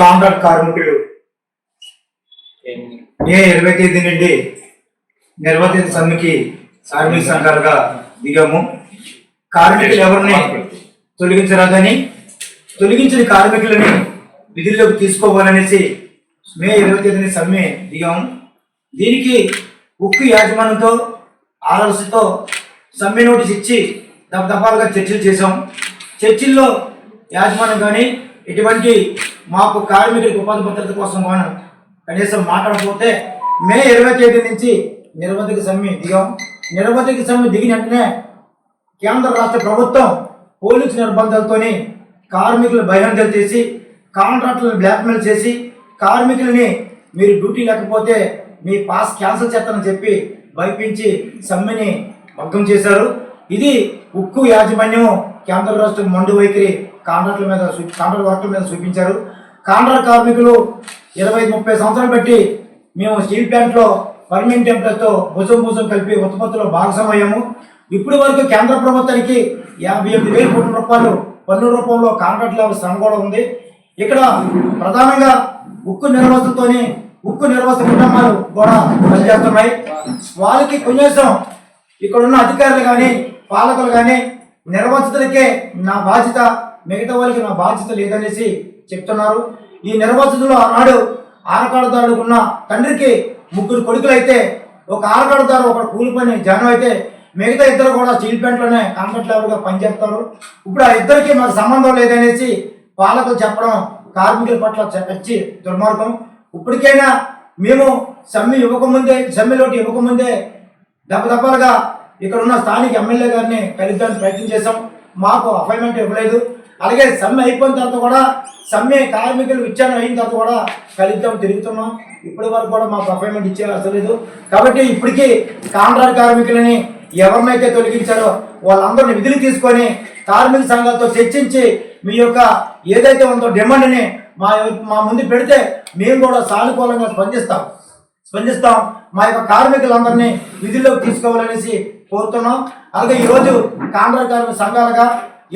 Contract కార్మికులు. మే ఇరవై తేదీ నుండి నిర్వహిత సమ్మెకి కార్మిక సంఘాలుగా దిగాము. కార్మికులు ఎవరిని తొలగించరాదని తొలగించిన కార్మికులని విధుల్లోకి తీసుకోవాలనేసి మే ఇరవై తేదీని సమ్మె దిగాము. దీనికి ఉక్కు యాజమాన్యంతో ఆర్ఎల్సీతో సమ్మె నోటీస్ ఇచ్చి దఫదఫాలుగా చర్చలు చేశాం చర్చిల్లో యాజమాన్యం కానీ ఇటువంటి మాకు కార్మికులకు ఉపాధి భద్రత కోసం మనం కనీసం మాట్లాడకపోతే మే ఇరవై తేదీ నుంచి నిరవధిక సమ్మె దిగాం. నిరవధిక సమ్మె దిగిన వెంటనే కేంద్ర రాష్ట్ర ప్రభుత్వం పోలీసు నిర్బంధాలతోని కార్మికులు బహిరంగలు చేసి కాంట్రాక్టులను బ్లాక్మెయిల్ చేసి కార్మికులని మీరు డ్యూటీ లేకపోతే మీ పాస్ క్యాన్సిల్ చేస్తానని చెప్పి భయపించి సమ్మెని భగ్గం చేశారు. ఇది ఉక్కు యాజమాన్యం కేంద్ర రాష్ట్ర మండు వైఖరి కాంట్రాక్టుల మీద చూ- కాంట్రాక్ట్ వర్కుల మీద చూపించారు. కాంట్రాక్ట్ కార్మికులు ఇరవై ముప్పై సంవత్సరాలు పెట్టి మేము స్టీల్ ప్లాంట్లో పర్మనెంట్ ఎంప్లాయ్తో భుజం భుజం కలిపి ఉత్పత్తిలో భాగస్వామయ్యాము ఇప్పటి వరకు కేంద్ర ప్రభుత్వానికి యాభై ఎనిమిది వేల కోట్ల రూపాయలు పన్ను రూపంలో కాంట్రాక్ట్ లెవెల్ శ్రమ కూడా ఉంది. ఇక్కడ ప్రధానంగా ఉక్కు నిర్వహణతోని ఉక్కు నిర్వహణ కుటుంబాలు కూడా పనిచేస్తున్నాయి. వాళ్ళకి కొంచెం ఇక్కడ ఉన్న అధికారులు కానీ పాలకులు కానీ నిర్వచితులకే నా బాధ్యత మిగతా వాళ్ళకి నా బాధ్యత లేదనేసి చెప్తున్నారు. ఈ నిర్వాసితులు ఆనాడు ఆరకాడదారుడు ఉన్న తండ్రికి ముగ్గురు కొడుకులు అయితే ఒక ఆరకాడదారు ఒక కూలిపోయిన జనం అయితే మిగతా ఇద్దరు కూడా స్టీల్ ప్లాంట్లోనే కాంట్రాక్ట్ లెవెల్గా పనిచేస్తారు. ఇప్పుడు ఆ ఇద్దరికి మాకు సంబంధం లేదనేసి పాలకులు చెప్పడం కార్మికుల పట్ల చచ్చి దుర్మార్గం. ఇప్పటికైనా మేము సమ్మె ఇవ్వకముందే సమ్మెలోటి ఇవ్వకముందే దెబ్బదెబ్బలుగా ఇక్కడ ఉన్న స్థానిక ఎమ్మెల్యే గారిని కలిద్దానికి ప్రయత్నం చేశాం. మాకు అపాయింట్మెంట్ ఇవ్వలేదు. అలాగే సమ్మె అయిపోయిన తర్వాత కూడా సమ్మె కార్మికులు విచ్ఛానం అయిన తర్వాత కూడా ఫలితం తిరుగుతున్నాం. ఇప్పటి వరకు కూడా మాకు అపాయింట్మెంట్ ఇచ్చే అసలు లేదు. కాబట్టి ఇప్పటికీ కాంట్రాక్ట్ కార్మికులని ఎవరినైతే తొలగించారో వాళ్ళందరిని విధులు తీసుకొని కార్మిక సంఘాలతో చర్చించి మీ యొక్క ఏదైతే ఉందో డిమాండ్ని మా మా ముందు పెడితే మేము కూడా సానుకూలంగా స్పందిస్తాం. స్పందిస్తాం. మా యొక్క కార్మికులందరినీ విధుల్లోకి తీసుకోవాలనేసి కోరుతున్నాం. అలాగే ఈరోజు కాంట్రాక్ట్ కార్మిక సంఘాలుగా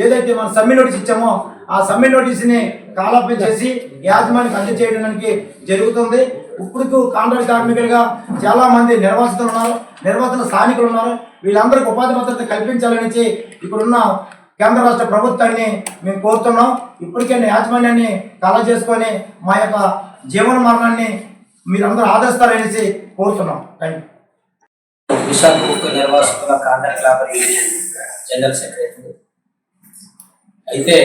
ఏదైతే మనం సమ్మె నోటీస్ ఇచ్చామో ఆ సమ్మె నోటీస్ని కాలాపం చేసి యాజమాన్యానికి అందజేయడానికి జరుగుతుంది. ఇప్పుడు కాంట్రాక్ట్ కార్మికులుగా చాలా మంది నిర్వాసితులు ఉన్నారు. నిర్వాసిత స్థానికులు ఉన్నారు. వీళ్ళందరికీ ఉపాధి భద్రత కల్పించాలని ఇక్కడున్న కేంద్ర రాష్ట్ర ప్రభుత్వాన్ని మేము కోరుతున్నాం. ఇప్పటికైనా యాజమాన్యాన్ని కళ చేసుకొని మా యొక్క జీవన మరణాన్ని మీరందరూ ఆదరిస్తారనేసి కోరుతున్నాం. థ్యాంక్ యూ విశాఖ నిర్వాసితుల contract labour union general secretary అయితే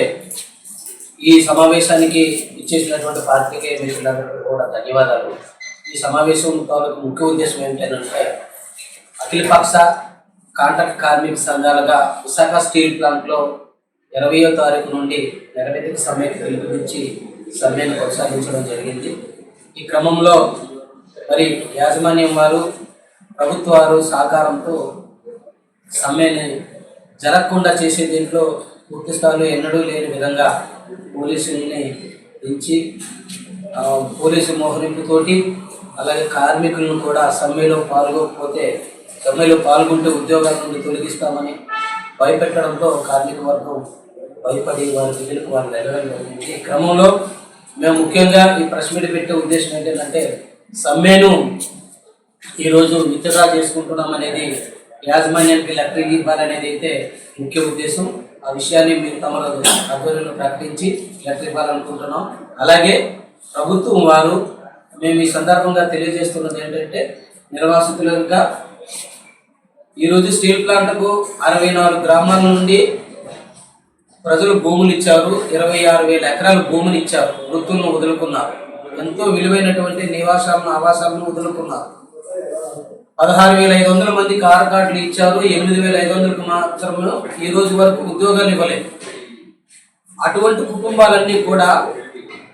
ఈ సమావేశానికి ఇచ్చేసినటువంటి పార్టీకే మిత్రులందరికీ కూడా ధన్యవాదాలు. ఈ సమావేశం తాలూకు ముఖ్య ఉద్దేశం ఏంటంటే అఖిలపక్ష కాంట్రాక్ట్ కార్మిక సంఘాలుగా విశాఖ స్టీల్ ప్లాంట్లో ఇరవయో తారీఖు నుండి నిరవధిక సమ్మెకు పిలుపునిచ్చి సమ్మెను కొనసాగించడం జరిగింది. ఈ క్రమంలో మరి యాజమాన్యం వారు ప్రభుత్వాలు సహకారంతో సమ్మెని జరగకుండా చేసే దీంట్లో పూర్తి స్థాయిలో ఎన్నడూ లేని విధంగా పోలీసుల్ని పెంచి పోలీసు మోహరింపుతోటి అలాగే కార్మికులను కూడా సమ్మెలో పాల్గొకపోతే సమ్మెలో పాల్గొంటే ఉద్యోగాల నుండి తొలగిస్తామని భయపెట్టడంతో కార్మిక వర్గం భయపడి వారి దగ్గరకు వారు వెళ్ళడం జరిగింది. ఈ క్రమంలో మేము ముఖ్యంగా ఈ ప్రెస్ మీట్ పెట్టే ఉద్దేశం ఏంటంటే సమ్మెను ఈరోజు విత్డ్రా చేసుకుంటున్నాం అనేది యాజమాన్యానికి లెటర్ ఇవ్వాలనేది అయితే ముఖ్య ఉద్దేశం. ఆ విషయాన్ని మీరు తమ ఆధ్వర్యంలో ప్రకటించి లెటర్ ఇవ్వాలనుకుంటున్నాం అలాగే ప్రభుత్వం వారు మేము ఈ సందర్భంగా తెలియజేస్తున్నది ఏంటంటే నిర్వాసితులుగా ఈరోజు స్టీల్ ప్లాంట్కు అరవై నాలుగు గ్రామాల నుండి ప్రజలు భూములు ఇచ్చారు. ఇరవై ఆరు వేల ఎకరాలు భూములు ఇచ్చారు. వృత్తులను వదులుకున్నారు. ఎంతో విలువైనటువంటి నివాసాలను ఆవాసాలను వదులుకున్నారు. పదహారు వేల ఐదు వందల మంది కార్ కార్డులు ఇచ్చారు. ఎనిమిది వేల ఐదు వందలకు మాత్రమే ఈ రోజు వరకు ఉద్యోగాలు ఇవ్వలేదు. అటువంటి కుటుంబాలన్నీ కూడా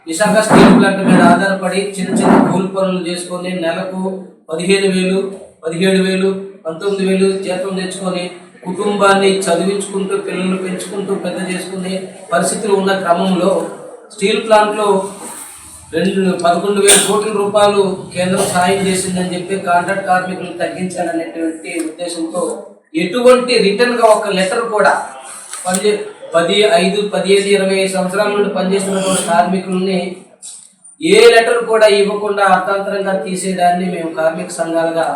విశాఖ స్టీల్ ప్లాంట్ మీద ఆధారపడి చిన్న చిన్న కూలి పనులు చేసుకొని నెలకు పదిహేను వేలు పదిహేడు వేలు పంతొమ్మిది వేలు జీతం తెచ్చుకొని కుటుంబాన్ని చదివించుకుంటూ పిల్లలు పెంచుకుంటూ పెద్ద చేసుకునే పరిస్థితులు ఉన్న క్రమంలో స్టీల్ ప్లాంట్లో రెండు పదకొండు వేల కోట్ల రూపాయలు కేంద్రం సాయం చేసిందని చెప్పి కాంట్రాక్ట్ కార్మికులను తగ్గించాలనేటువంటి ఉద్దేశంతో ఎటువంటి రిటర్న్గా ఒక లెటర్ కూడా పనిచే పది ఐదు పదిహేను ఇరవై సంవత్సరాల నుండి పనిచేస్తున్నటువంటి కార్మికుల్ని ఏ లెటర్ కూడా ఇవ్వకుండా అర్థాంతరంగా తీసేయడాన్ని మేము కార్మిక సంఘాలుగా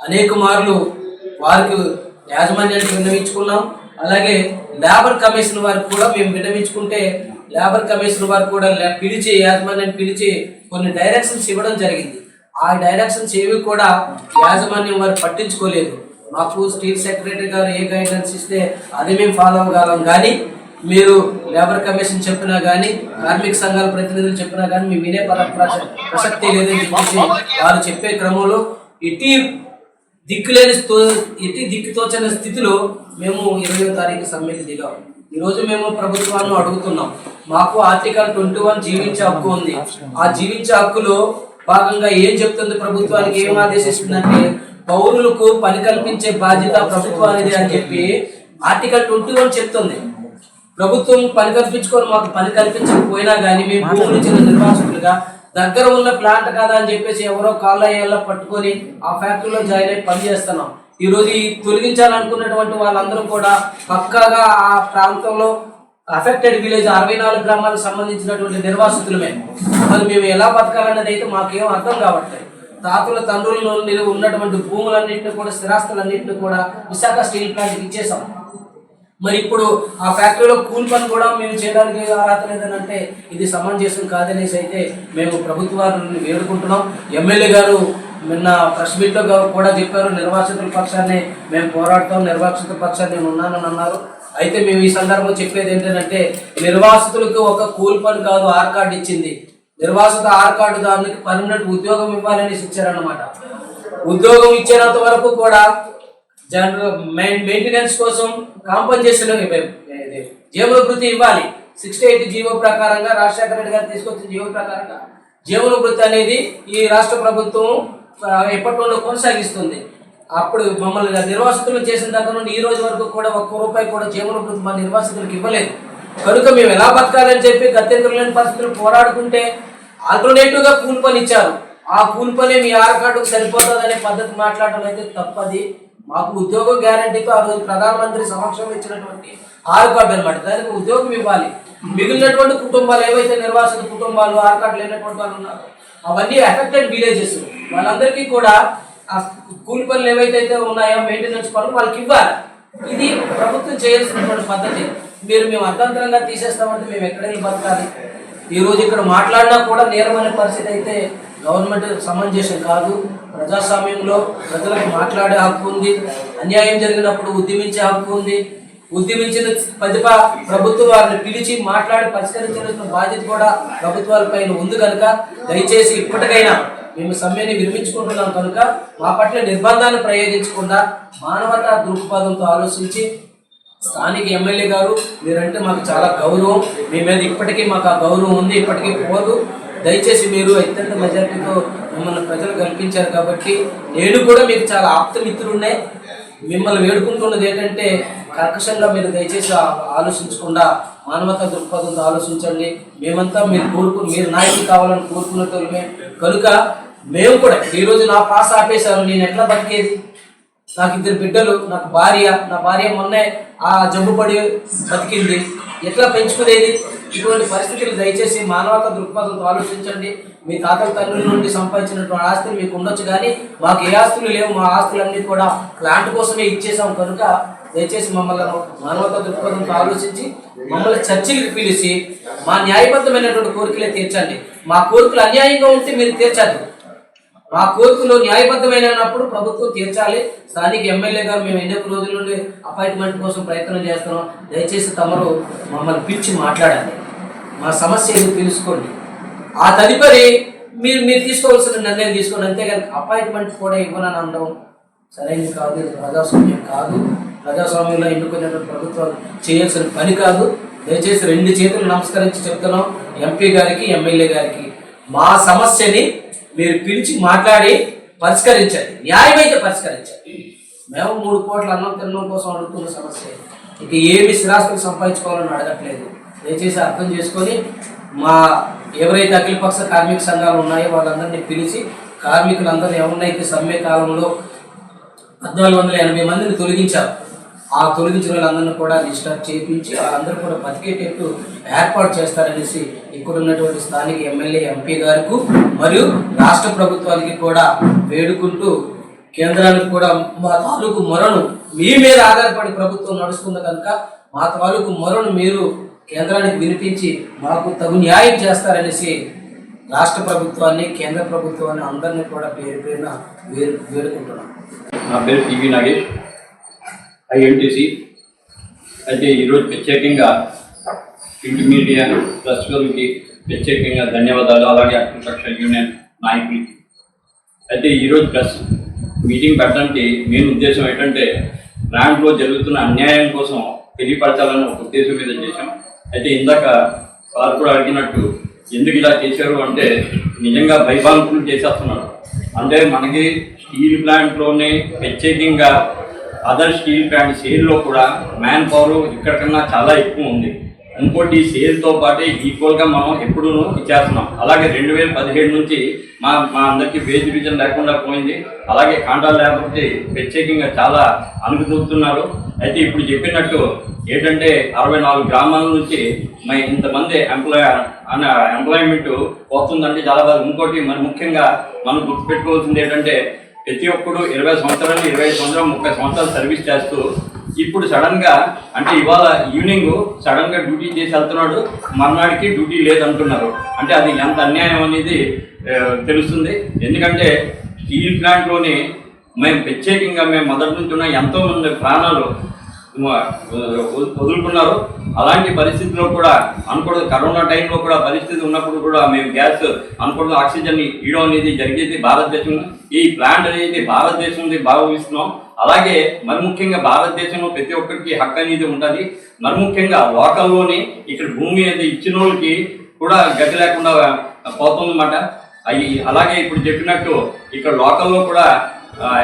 అనేక మార్లు వారికి యాజమాన్యానికి విన్నవించుకున్నాం. అలాగే లేబర్ కమిషన్ వారికి కూడా మేము విన్నవించుకుంటే లేబర్ కమిషన్ వారు కూడా పిలిచి యాజమాన్యాన్ని పిలిచి కొన్ని డైరెక్షన్స్ ఇవ్వడం జరిగింది. ఆ డైరెక్షన్స్ ఏవి కూడా యాజమాన్యం వారు పట్టించుకోలేదు. మాకు స్టీల్ సెక్రటరీ గారు ఏ గైడెన్స్ ఇస్తే అది మేము ఫాలో అవ్వగలం. కానీ మీరు లేబర్ కమిషన్ చెప్పినా కానీ కార్మిక సంఘాల ప్రతినిధులు చెప్పినా కానీ మేము వినే ప్రసక్తి లేదని చెప్పేసి వారు చెప్పే క్రమంలో ఇటీ దిక్కులేని స్థో- ఇటీ దిక్కుతోచని స్థితిలో మేము ఇరవై తారీఖు సమ్మెకి దిగాం. ఈరోజు మేము ప్రభుత్వాన్ని అడుగుతున్నాం. మాకు ఆర్టికల్ ట్వంటీ వన్ జీవించే హక్కు ఉంది. ఆ జీవించే హక్కులో భాగంగా ఏం చెప్తుంది ప్రభుత్వానికి? ఏం ఆదేశిస్తుందంటే పౌరులకు పని కల్పించే బాధ్యత ప్రభుత్వానిది అని చెప్పి ఆర్టికల్ ట్వంటీ వన్ చెప్తుంది. ప్రభుత్వం పని కల్పించుకొని మాకు పని కల్పించకపోయినా కానీ మేము భూములు ఇచ్చిన నిర్వాసితులుగా దగ్గర ఉన్న ప్లాంట్ కదా అని చెప్పేసి ఎవరో కాళ్ళ పట్టుకొని ఆ ఫ్యాక్టరీలో జాయిన్ అయ్యి పని చేస్తున్నాం. ఈరోజు ఈ తొలగించాలనుకున్నటువంటి వాళ్ళందరూ కూడా పక్కాగా ఆ ప్రాంతంలో అఫెక్టెడ్ విలేజ్ అరవై నాలుగు గ్రామాలకు సంబంధించినటువంటి నిర్వాసితులమే మరి మేము ఎలా బతకాలన్నది అయితే మాకేం అర్థం కావట్లేదు. తాతల తండ్రుల నిలువ ఉన్నటువంటి భూములన్నింటినీ కూడా స్థిరాస్తులన్నింటినీ కూడా విశాఖ స్టీల్ ప్లాంట్కి ఇచ్చేసాం మరి ఇప్పుడు ఆ ఫ్యాక్టరీలో కూలి పని కూడా మేము చేయడానికి అర్హత లేదని ఇది సమంజసం కాదనేసి అయితే మేము ప్రభుత్వాన్ని వేడుకుంటున్నాం. ఎమ్మెల్యే గారు నిన్న ప్రెస్ మీట్లో కూడా చెప్పారు నిర్వాసితుల పక్షాన్ని మేము పోరాడతాం నిర్వాసిత పక్షాన్ని నేను ఉన్నానని అన్నారు. అయితే మేము ఈ సందర్భంలో చెప్పేది ఏంటంటే నిర్వాసితులకు ఒక కూల్ పని కాదు ఆర్ కార్డు ఇచ్చింది. నిర్వాసిత ఆర్ కార్డు దానికి పర్మనెంట్ ఉద్యోగం ఇవ్వాలని ఇచ్చారన్నమాట. ఉద్యోగం ఇచ్చేంత వరకు కూడా జనరల్ మెయిన్ మెయింటెనెన్స్ కోసం కాంపన్సేషన్ జీవన ఇవ్వాలి. సిక్స్టీ ఎయిట్ జీవో ప్రకారంగా రాజశేఖర రెడ్డి గారు తీసుకొచ్చిన జీవో ప్రకారంగా జీవన వృత్తి అనేది ఈ రాష్ట్ర ప్రభుత్వం ఆ, ఎప్పటి కొనసాగిస్తుంది. అప్పుడు మమ్మల్ని నిర్వాసితులు చేసిన దగ్గర నుండి ఈ రోజు వరకు కూడా ఒక్క రూపాయి కూడా జీవన వృత్తి మా నిర్వాసితులకు ఇవ్వలేదు. కనుక మేము ఎలా బతకాలని చెప్పి గత్యంతరం లేని పరిస్థితులు పోరాడుకుంటే ఆల్టర్నేటివ్గా కూలి పని ఇచ్చారు. ఆ కూలి పని మీ ఆర్ కార్డుకు సరిపోతుందనే పద్ధతి మాట్లాడడం అయితే తప్పది. మాకు ఉద్యోగం గ్యారంటీతో ఆ రోజు ప్రధానమంత్రి సమక్షంలో ఇచ్చినటువంటి ఆరు కార్డు అనమాట దానికి ఉద్యోగం ఇవ్వాలి. మిగిలినటువంటి కుటుంబాలు ఏవైతే నిర్వాసిత కుటుంబాలు ఆరు కార్డు లేనటువంటి వాళ్ళు ఉన్నారో అవన్నీ ఎఫెక్టెడ్ విలేజెస్ వాళ్ళందరికీ కూడా ఆ కూలి పనులు ఏవైతే ఉన్నాయో మెయింటెనెన్స్ పనులు వాళ్ళకి ఇవ్వాలి. ఇది ప్రభుత్వం చేయాల్సినటువంటి పద్ధతి. మీరు మేము అర్థంతరంగా తీసేస్తామంటే మేము ఎక్కడైనా బతకాలి. ఈ రోజు ఇక్కడ మాట్లాడినా కూడా నేరమైన పరిస్థితి అయితే గవర్నమెంట్ సమంజసం కాదు. ప్రజాస్వామ్యంలో ప్రజలకు మాట్లాడే హక్కు ఉంది. అన్యాయం జరిగినప్పుడు ఉద్యమించే హక్కు ఉంది. ఉద్యమించిన ప్రతిభ ప్రభుత్వం వారిని పిలిచి మాట్లాడి పరిష్కరించాల్సిన బాధ్యత కూడా ప్రభుత్వాల పైన ఉంది కనుక దయచేసి ఇప్పటికైనా మేము సమ్మెని విరమించుకుంటున్నాం కనుక మా పట్ల నిర్బంధాన్ని ప్రయోగించకుండా మానవతా దృక్పథంతో ఆలోచించి స్థానిక ఎమ్మెల్యే గారు మీరంటే మాకు చాలా గౌరవం. మీ మీద ఇప్పటికీ మాకు ఆ గౌరవం ఉంది ఇప్పటికీ పోదు. దయచేసి మీరు అత్యంత మెజార్టీతో మిమ్మల్ని ప్రజలు కల్పించారు కాబట్టి నేను కూడా మీకు చాలా ఆప్తమిత్రుడినే మిమ్మల్ని వేడుకుంటున్నది ఏంటంటే కర్కశంగా మీరు దయచేసి ఆలోచించకుండా మానవత దృక్పథంతో ఆలోచించండి. మేమంతా మీరు కోరుకు మీరు నాయకులు కావాలని కోరుకున్నట్టు కనుక మేము కూడా ఈరోజు నా పాస్ ఆపేశారు నేను ఎట్లా బతికేది? నాకు ఇద్దరు బిడ్డలు నాకు భార్య నా భార్య మొన్నే ఆ జబ్బు పడి బతికింది. ఎట్లా పెంచుకునేది? ఇటువంటి పరిస్థితులు దయచేసి మానవత దృక్పథంతో ఆలోచించండి. మీ తాతల తండ్రుల నుండి సంపాదించినటువంటి ఆస్తులు మీకు ఉండొచ్చు కానీ మాకు ఏ ఆస్తులు లేవు. మా ఆస్తులన్నీ కూడా ప్లాంట్ కోసమే ఇచ్చేసాం కనుక దయచేసి మమ్మల్ని మానవత దృక్పథంతో ఆలోచించి మమ్మల్ని చర్చలకు పిలిచి మా న్యాయబద్ధమైనటువంటి కోరికలే తీర్చండి. మా కోరికలు అన్యాయంగా ఉంటే మీరు తీర్చాలి మా కోరికలు న్యాయబద్ధమైనప్పుడు ప్రభుత్వం తీర్చాలి. స్థానిక ఎమ్మెల్యే గారు మేము ఎన్నో రోజుల నుండి అపాయింట్మెంట్ కోసం ప్రయత్నం చేస్తున్నాం. దయచేసి తమరు మమ్మల్ని పిలిచి మాట్లాడండి. మా సమస్య ఏదో తెలుసుకోండి. ఆ తదుపరి మీరు మీరు తీసుకోవాల్సిన నిర్ణయం తీసుకోండి. అంతేగాని అపాయింట్మెంట్ కూడా ఇవ్వనని అనడం సరైనది కాదు ప్రజాస్వామ్యం కాదు. ప్రజాస్వామ్యంలో ఎన్నుకునేటువంటి ప్రభుత్వాలు చేయాల్సిన పని కాదు? దయచేసి రెండు చేతులు నమస్కరించి చెప్తున్నాం. ఎంపీ గారికి ఎమ్మెల్యే గారికి. మా సమస్యని మీరు పిలిచి మాట్లాడి పరిష్కరించండి. న్యాయమైతే పరిష్కరించండి. మేము మూడు కోట్ల అన్నం తినడం కోసం అడుగుతున్న సమస్య ఇక ఏమి స్థిరాస్తులు సంపాదించుకోవాలని అడగట్లేదు. దయచేసి అర్థం చేసుకొని మా ఎవరైతే అఖిలపక్ష కార్మిక సంఘాలు ఉన్నాయో వాళ్ళందరినీ పిలిచి కార్మికులందరూ ఎవరినైతే సమ్మె కాలంలో పద్నాలుగు వందల ఎనభై మందిని తొలగించారు ఆ తొలగించిన వాళ్ళందరినీ కూడా రిజిస్టర్ చేయించి వాళ్ళందరూ కూడా బతికేటట్టు ఏర్పాటు చేస్తారనేసి ఇక్కడ ఉన్నటువంటి స్థానిక ఎమ్మెల్యే ఎంపీ గారికి మరియు రాష్ట్ర ప్రభుత్వానికి కూడా వేడుకుంటూ కేంద్రానికి కూడా మా తాలూకు మొరను మీ మీద ఆధారపడి ప్రభుత్వం నడుస్తుంది కనుక మా తాలూకు మొరను మీరు కేంద్రానికి వినిపించి మాకు తగు న్యాయం చేస్తారనేసి రాష్ట్ర ప్రభుత్వాన్ని కేంద్ర ప్రభుత్వాన్ని అందరినీ కూడా పేరు పేరున వేరు వేడుకుంటున్నాం. నా పేరు టీవీ నాగేష్. ఐఎన్టీసీ అయితే ఈరోజు ప్రత్యేకంగా ప్రింట్ మీడియా ప్లస్ వాళ్ళకి ప్రత్యేకంగా ధన్యవాదాలు. అలాగే అఖిలపక్ష యూనియన్ నాయకులకి. అయితే ఈరోజు ప్రెస్ మీటింగ్ పెట్టడానికి మెయిన్ ఉద్దేశం ఏంటంటే ర్యాంక్లో జరుగుతున్న అన్యాయం కోసం తెలియపరచాలని ఒక ఉద్దేశం మీద చేశాం. అయితే ఇందాక వారు కూడా అడిగినట్టు ఎందుకు ఇలా చేశారు అంటే నిజంగా భయభాంతులు చేసేస్తున్నారు. అంటే మనకి స్టీల్ ప్లాంట్లోనే ప్రత్యేకంగా అదర్ స్టీల్ ప్లాంట్ షేర్లో కూడా మ్యాన్ పవర్ ఇక్కడ కన్నా చాలా ఎక్కువ ఉంది. ఇంకోటి సేల్తో పాటే ఈక్వల్గా మనం ఎప్పుడూ ఇచ్చేస్తున్నాం. అలాగే రెండు వేల పదిహేడు నుంచి మా మా అందరికీ వేజ్ డివిజన్ లేకుండా పోయింది. అలాగే కాంట్రాక్ట్ లేకపోతే ప్రత్యేకంగా చాలా అనుకుతున్నారు అయితే ఇప్పుడు చెప్పినట్టు ఏంటంటే అరవై నాలుగు గ్రామాల నుంచి మరి ఇంతమంది ఎంప్లాయ్ అన్న ఎంప్లాయ్మెంట్ వస్తుందంటే చాలా బాగా ఇంకోటి మరి ముఖ్యంగా మనం గుర్తుపెట్టుకోవాల్సింది ఏంటంటే ప్రతి ఒక్కడు ఇరవై సంవత్సరాలు ఇరవై ఐదు సంవత్సరాలు ముప్పై సంవత్సరాలు సర్వీస్ చేస్తూ ఇప్పుడు సడన్గా అంటే ఇవాళ ఈవినింగ్ సడన్గా డ్యూటీ చేసి వెళ్తున్నాడు మర్నాడికి డ్యూటీ లేదంటున్నారు. అంటే అది ఎంత అన్యాయం అనేది తెలుస్తుంది. ఎందుకంటే స్టీల్ ప్లాంట్లోని మేము ప్రత్యేకంగా మేము మొదటి నుంచి ఉన్న ఎంతోమంది ప్రాణాలు వదులుకున్నారు అలాంటి పరిస్థితిలో కూడా అనుకూడదు. కరోనా టైంలో కూడా పరిస్థితి ఉన్నప్పుడు కూడా మేము గ్యాస్ అనుకూడదు. ఆక్సిజన్ ఇవ్వడం అనేది జరిగేది భారతదేశం ఈ ప్లాంట్ అనేది భారతదేశం భావిస్తున్నాం. అలాగే మరి ముఖ్యంగా భారతదేశంలో ప్రతి ఒక్కరికి హక్కు అనేది ఉంటుంది. మరి ముఖ్యంగా లోకల్లోని ఇక్కడ భూమి అనేది ఇచ్చిన వాళ్ళకి కూడా గతి లేకుండా పోతుందన్నమాట. అవి అలాగే ఇప్పుడు చెప్పినట్టు ఇక్కడ లోకల్లో కూడా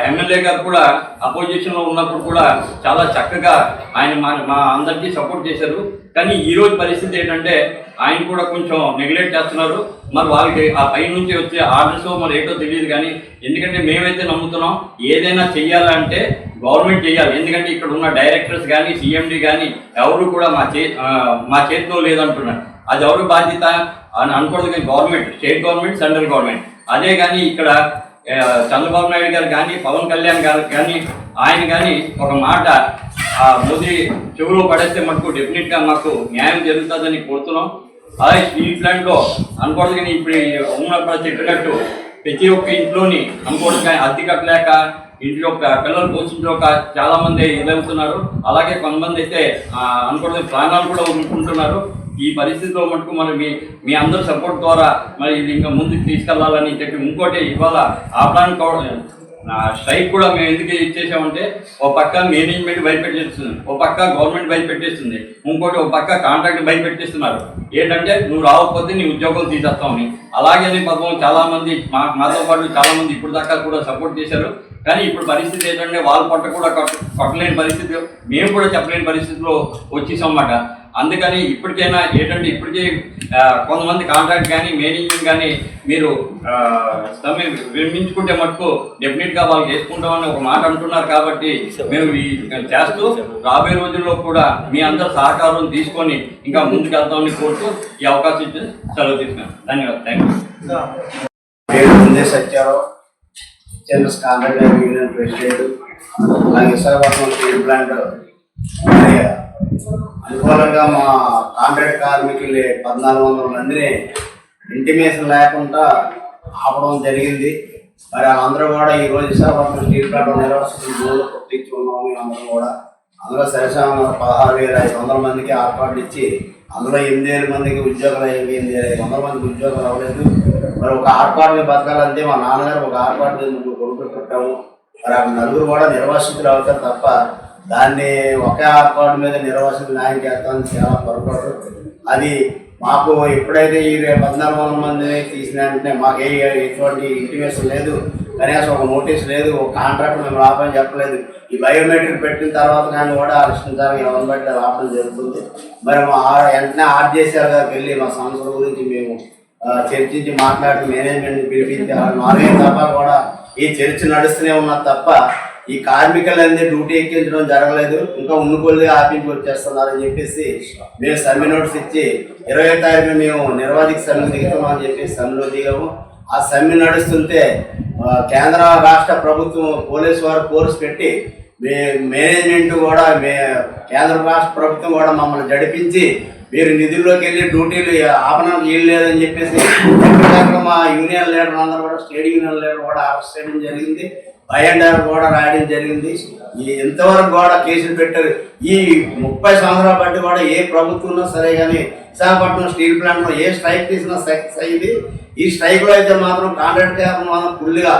ఎమ్మెల్యే గారు కూడా అపోజిషన్లో ఉన్నప్పుడు కూడా చాలా చక్కగా ఆయన మా మా అందరికీ సపోర్ట్ చేశారు. కానీ ఈరోజు పరిస్థితి ఏంటంటే ఆయన కూడా కొంచెం నెగ్లెక్ట్ చేస్తున్నారు. మరి వాళ్ళకి ఆ పై నుంచి వచ్చే ఆర్డర్స్ మరి ఏంటో తెలియదు కానీ ఎందుకంటే మేమైతే నమ్ముతున్నాం ఏదైనా చెయ్యాలంటే గవర్నమెంట్ చేయాలి ఎందుకంటే ఇక్కడ ఉన్న డైరెక్టర్స్ కానీ సీఎండీ కానీ ఎవరు కూడా మా చే మా చేతిలో లేదంటున్నారు. అది ఎవరు బాధ్యత? అని అనుకోవద్దు కానీ government state government central government అదే కానీ ఇక్కడ చంద్రబాబు నాయుడు గారు కానీ పవన్ కళ్యాణ్ గారు కానీ ఆయన కానీ ఒక మాట ఆ మోదీ చెవులో పడేస్తే మటుకు డెఫినెట్గా మాకు న్యాయం జరుగుతుందని కోరుతున్నాం. అలాగే స్టీల్ ప్లాంట్ అనుకోవడానికి కానీ ఇప్పుడు ఈ ఉన్నప్పుడు చెప్పినట్టు ప్రతి ఒక్క ఇంట్లోని అనుకోవడానికి కానీ అద్దె కట్టలేక ఇంట్లో పిల్లలు పోషించలేక చాలా మంది ఇదవుతున్నారు అలాగే కొంతమంది అయితే ఆ, అనుకోవడం ప్రాణాలు కూడా ఉంటున్నారు ఈ పరిస్థితిలో మటుకు మరి మీ మీ అందరి సపోర్ట్ ద్వారా మరి ఇది ఇంకా ముందుకు తీసుకెళ్ళాలని చెప్పి ఇంకోటి ఇవాళ ఆ ప్లాన్ స్ట్రైక్ కూడా మేము ఎందుకు ఇచ్చేసామంటే ఒక పక్క మేనేజ్మెంట్ భయపెట్టేస్తుంది ఒక పక్క గవర్నమెంట్ భయపెట్టేస్తుంది ఇంకోటి ఒక పక్క కాంట్రాక్ట్ భయపెట్టేస్తున్నారు. ఏంటంటే నువ్వు రాకపోతే నీ ఉద్యోగాలు తీసేస్తామని. అలాగే పాపం చాలామంది మా మాతో పాటు చాలామంది ఇప్పుడు దాకా కూడా సపోర్ట్ చేశారు. కానీ ఇప్పుడు పరిస్థితి ఏంటంటే వాళ్ళ పట్ట కూడా కొట్టలేని పరిస్థితి మేము కూడా చెప్పలేని పరిస్థితిలో వచ్చేసాం అన్నమాట. అందుకని ఇప్పటికైనా ఏంటంటే ఇప్పటికీ కొంతమంది కాంట్రాక్ట్ కానీ మేనేజింగ్ కానీ మీరు సమయం సమ్మె విరమించుకుంటే మటుకు డెఫినెట్గా వాళ్ళు చేసుకుంటామని ఒక మాట అంటున్నారు కాబట్టి మేము ఈ చేస్తూ రాబోయే రోజుల్లో కూడా మీ అందరి సహకారం తీసుకొని ఇంకా ముందుకు వెళ్తామని కోరుతూ ఈ అవకాశం ఇచ్చి సెలవు తీసుకున్నాను ధన్యవాదాలు. థ్యాంక్ యూ ముందే సత్యారావు చంద్రస్ కాంట్రాక్ట్ యూనియన్ ప్రెసిడెంట్ అలాగే విశాఖపట్నం స్టీల్ ప్లాంట్ అనుకూలంగా మా కాంట్రాక్ట్ కార్మికులు పద్నాలుగు వందల మందిని ఇంటిమేషన్ లేకుండా ఆపడం జరిగింది. మరి వాళ్ళందరూ కూడా ఈ రోజు విశాఖపట్నం స్టీల్ ప్లాంట్ నిర్వహిస్తున్న భూములు కొట్టించి ఉన్నాము మేమందరం కూడా. అందులో సరిసమ పదహారు వేల ఐదు వందల మందికి ఏర్పాట్లు ఇచ్చి అందులో ఎనిమిది వేల మందికి ఉద్యోగాలు అయ్యి ఎనిమిది వేల ఐదు వందల మందికి ఉద్యోగాలు అవ్వలేదు. మరి ఒక ఆర్పాటుని బతకాలంటే మా నాన్నగారు ఒక ఆర్పాటు మీద ముగ్గురు కొడుకులు మరి ఆ నలుగురు కూడా నిర్వాసితులు అవుతారు తప్ప దాన్ని ఒకే ఆర్పాటు మీద నిర్వాసితులు న్యాయం చేస్తామని చాలా పొరపాటు. అది మాకు ఎప్పుడైతే ఈ పద్నాలుగు వందల మంది తీసిన వెంటనే మాకు ఏ ఎటువంటి ఇంటిమేషన్ లేదు. కనీసం ఒక నోటీస్ లేదు ఒక కాంట్రాక్ట్ మేము రాపని చెప్పలేదు. ఈ బయోమెట్రిక్ పెట్టిన తర్వాత కానీ కూడా అరెస్టించాలని ఎవరిని బట్టి రాపడం జరుగుతుంది. మరి మా వెంటనే ఆర్జేసీఆర్ గారికి వెళ్ళి మా సంస్థల గురించి మేము చర్చించి మాట్లాడి మేనేజ్మెంట్ పిలిపించి ఆ నాలుగైదు తప్ప కూడా ఈ చర్చ నడుస్తూనే ఉన్నది తప్ప ఈ కార్మికులందరి డ్యూటీ ఎక్కించడం జరగలేదు. ఇంకా ఉన్నకొల్లి ఆపించి వచ్చేస్తున్నారని చెప్పేసి మేము సమ్మె నోటీస్ ఇచ్చి ఇరవై తారీఖు మేము నిర్వాధిక సమ్మె దిగుతున్నాం అని చెప్పేసి సమ్మెలో దిగాము. ఆ సమ్మె నడుస్తుంటే కేంద్ర రాష్ట్ర ప్రభుత్వం పోలీసు వారు కోర్సు పెట్టి మే మేనేజ్మెంట్ కూడా మే కేంద్ర రాష్ట్ర ప్రభుత్వం కూడా మమ్మల్ని జడిపించి మీరు నిధుల్లోకి వెళ్ళి డ్యూటీలు ఆపడానికి వీలు లేదని చెప్పేసి మా యూనియన్ లీడర్ అందరూ కూడా స్టేట్ యూనియన్ లీడర్ కూడా అరెస్ట్ చేయడం జరిగింది బయండర్ కూడా రాయడం జరిగింది. ఎంతవరకు ఇంతవరకు కూడా కేసులు పెట్టారు? ఈ ముప్పై సంవత్సరాల బట్టి కూడా ఏ ప్రభుత్వం సరే కానీ విశాఖపట్నం స్టీల్ ప్లాంట్లో ఏ స్ట్రైక్ తీసినా సక్సెస్ అయింది ఈ స్ట్రైక్లో అయితే మాత్రం కాంట్రాక్ట్ క్యాబ్ మాత్రం ఫుల్గా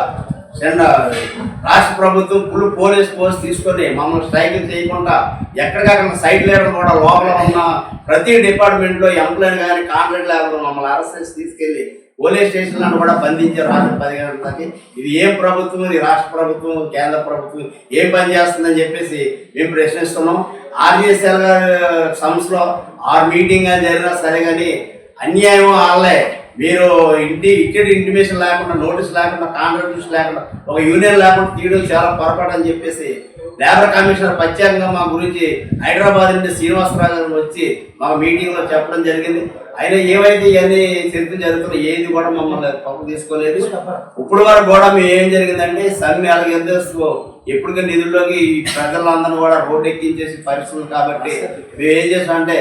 రాష్ట్ర ప్రభుత్వం ఫుల్ పోలీస్ ఫోర్స్ తీసుకొని మమ్మల్ని స్ట్రైక్ చేయకుండా ఎక్కడికక్కడ సైట్ లీడర్ కూడా లోపల ఉన్న ప్రతి డిపార్ట్మెంట్లో ఎంప్లాయీ కానీ కాంట్రాక్ట్ లేబర్ మమ్మల్ని అరెస్ట్ చేసి తీసుకెళ్ళి పోలీస్ స్టేషన్లను కూడా బంధించారు రాత్రి పది గంటలకి. ఇది ఏ ప్రభుత్వం ఇది రాష్ట్ర ప్రభుత్వం కేంద్ర ప్రభుత్వం ఏం పని చేస్తుందని చెప్పేసి మేము ప్రశ్నిస్తున్నాం. ఆర్జేసీఎల్ గారి సంస్థలో ఆరు మీటింగ్ అని జరిగినా సరే కానీ అన్యాయం వాళ్ళే మీరు ఇంటి ఇక్కడ ఇంటిమేషన్ లేకుండా నోటీస్ లేకుండా కాంట్రాక్ట్ లేకుండా ఒక యూనియన్ లేకుండా తీయడం చాలా పొరపాటు అని చెప్పేసి లేబర్ కమిషనర్ ప్రత్యేకంగా మా గురించి హైదరాబాద్ నుండి శ్రీనివాసరావు గారు వచ్చి మా మీటింగ్లో చెప్పడం జరిగింది. ఆయన ఏవైతే ఇవన్నీ చరిత్ర జరుగుతున్నాయి ఏది కూడా మమ్మల్ని పప్పు తీసుకోలేదు. ఇప్పుడు వరకు కూడా మేము ఏం జరిగిందంటే సమ్మె అలాగే ఎప్పటికీ నిధుల్లోకి ఈ ప్రజలందరూ కూడా రోడ్డు ఎక్కించేసి పరిస్థితులు కాబట్టి మేము ఏం చేసామంటే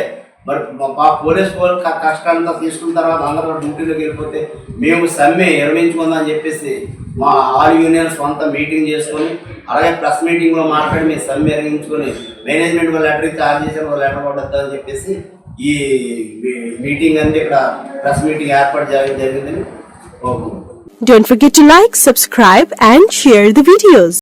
మరి మా- పోలీస్ వాళ్ళు కష్టాలంతా తీసుకున్న తర్వాత అందరూ డ్యూటీలోకి వెళ్ళిపోతే మేము సమ్మె నిర్వహించుకుందాం అని చెప్పేసి మా ఆల్ యూనియన్ సొంత మీటింగ్ చేసుకొని అలాగే ప్రెస్ మీటింగ్లో మాట్లాడి మీ సమ్మె నిర్వహించుకొని మేనేజ్మెంట్ వాళ్ళు లెటర్ ఇచ్చి ఆర్ చేసిన వాళ్ళు లెటర్ పడద్దు అని చెప్పేసి ఈ మీటింగ్ అంతా ఇక్కడ ప్రెస్ మీటింగ్ ఏర్పాటు చేయడం జరిగిందని కోరుకుంటున్నాను Don't forget to like, subscribe and share the videos.